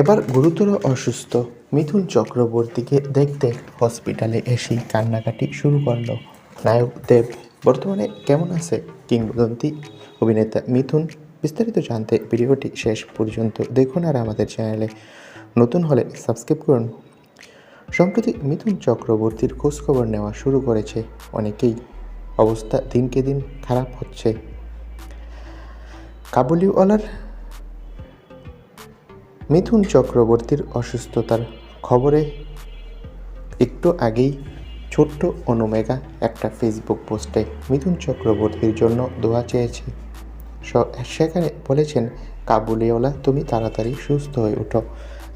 এবার গুরুতর অসুস্থ মিথুন চক্রবর্তীকে দেখতে হসপিটালে এসেই কান্নাকাটি শুরু করল। নায়ক দেব, বর্তমানে কেমন আছে কিংবদন্তি? অভিনেতা মিথুন, বিস্তারিত জানতে ভিডিওটি শেষ পর্যন্ত দেখুন আর আমাদের চ্যানেলে নতুন হলে সাবস্ক্রাইব করুন। সম্প্রতি মিথুন চক্রবর্তীর খোঁজখবর নেওয়া শুরু করেছে। অনেকেই অবস্থা দিনকে দিন খারাপ হচ্ছে। কাবুলিওয়ালার মিথুন চক্রবর্তীর অসুস্থতার খবরে একটু আগেই ছোট্ট অনুমেগা একটা ফেসবুক পোস্টে মিথুন চক্রবর্তীর জন্য দোয়া চেয়েছে। সেখানে বলেছেন, কাবুলিওয়ালা, তুমি তাড়াতাড়ি সুস্থ হয়ে ওঠো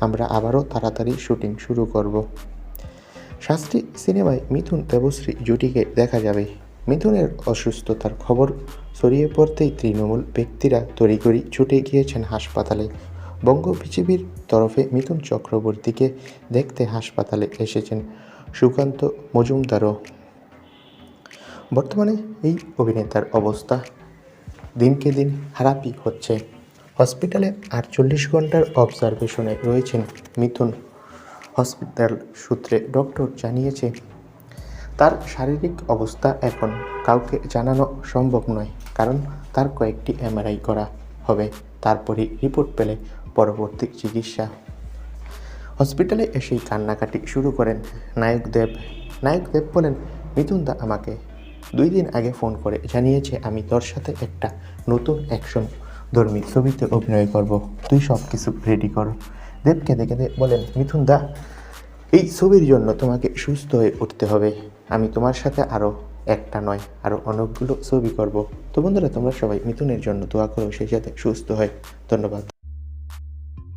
আমরা আবারও তাড়াতাড়ি শুটিং শুরু করব। শাস্ত্রী সিনেমায় মিথুন দেবশ্রী জুটিকে দেখা যাবে। মিথুনের অসুস্থতার খবর ছড়িয়ে পড়তেই তৃণমূল ব্যক্তিরা তড়িঘড়ি ছুটে গিয়েছেন হাসপাতালে। বঙ্গ বিজেপির তরফে মিথুন চক্রবর্তীকে দেখতে হাসপাতালে এসেছেন সুকান্ত মজুমদারও। বর্তমানে এই অভিনেতার অবস্থা দিনকে দিন খারাপই হচ্ছে। হসপিটালে আটচল্লিশ ঘণ্টার অবজারভেশনে রয়েছেন মিথুন। হসপিটাল সূত্রে ডক্টর জানিয়েছে, তার শারীরিক অবস্থা এখন কাউকে জানানো সম্ভব নয়, কারণ তার কয়েকটি এমআরআই করা হবে। তারপরই রিপোর্ট পেলে পরবর্তী চিকিৎসা। হসপিটালে এসেই কান্নাকাটি শুরু করেন নায়ক দেব। নায়ক দেব বলেন, মিথুন দা আমাকে দুই দিন আগে ফোন করে জানিয়েছে আমি তোর সাথে একটা নতুন অ্যাকশন ধর্মী ছবিতে অভিনয় করব। তুই সব কিছু রেডি কর। দেব কেঁদে কেঁদে বলেন, মিথুন দা, এই ছবির জন্য তোমাকে সুস্থ হয়ে উঠতে হবে। আমি তোমার সাথে আরও একটা নয় আরও অনেকগুলো ছবি করব। তো বন্ধুরা, তোমরা সবাই মিথুনের জন্য দোয়া করো সেই সাথে সুস্থ হয়। ধন্যবাদ।